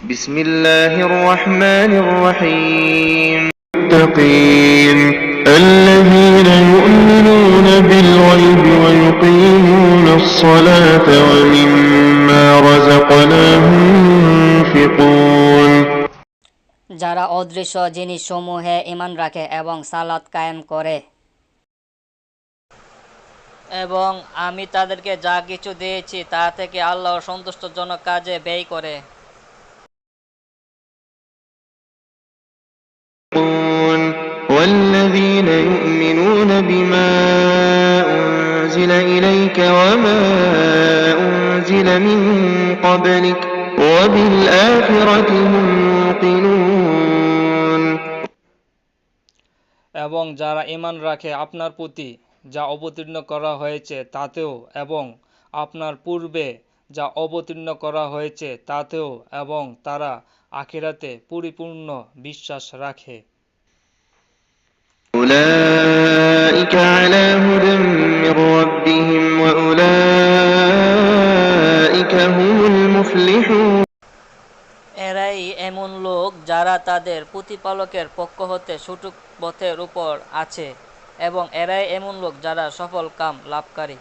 بسم الله الرحمن الرحيم المتقين الذين يؤمنون بالغيب ويقيمون الصلاة ومما رزقناهم ينفقون যারা অদৃশ্য জিনিসসমূহে ইমান রাখে এবং সালাত কায়েম করে এবং আমি তাদেরকে যা কিছু দিয়েছি তা থেকে আল্লাহ সন্তুষ্টজনক কাজে ব্যয় করে والذين يؤمنون بما أنزل إليك وما أنزل من قبلك وبالآخرة هم يوقنون এবং যারা ঈমান রাখে আপনার প্রতি যা অবতীর্ণ করা হয়েছে তাতেও এবং আপনার পূর্বে যা অবতীর্ণ করা হয়েছে তাতেও এবং তারা আখিরাতে পরিপূর্ণ বিশ্বাস রাখে أولئك على هدى من ربهم وأولئك هم المفلحون এরাই এমন লোক যারা তাদের প্রতিপালকের পক্ষ হতে সঠিক পথের উপর আছে এবং এরাই এমন লোক যারা সফল কাম লাভকারী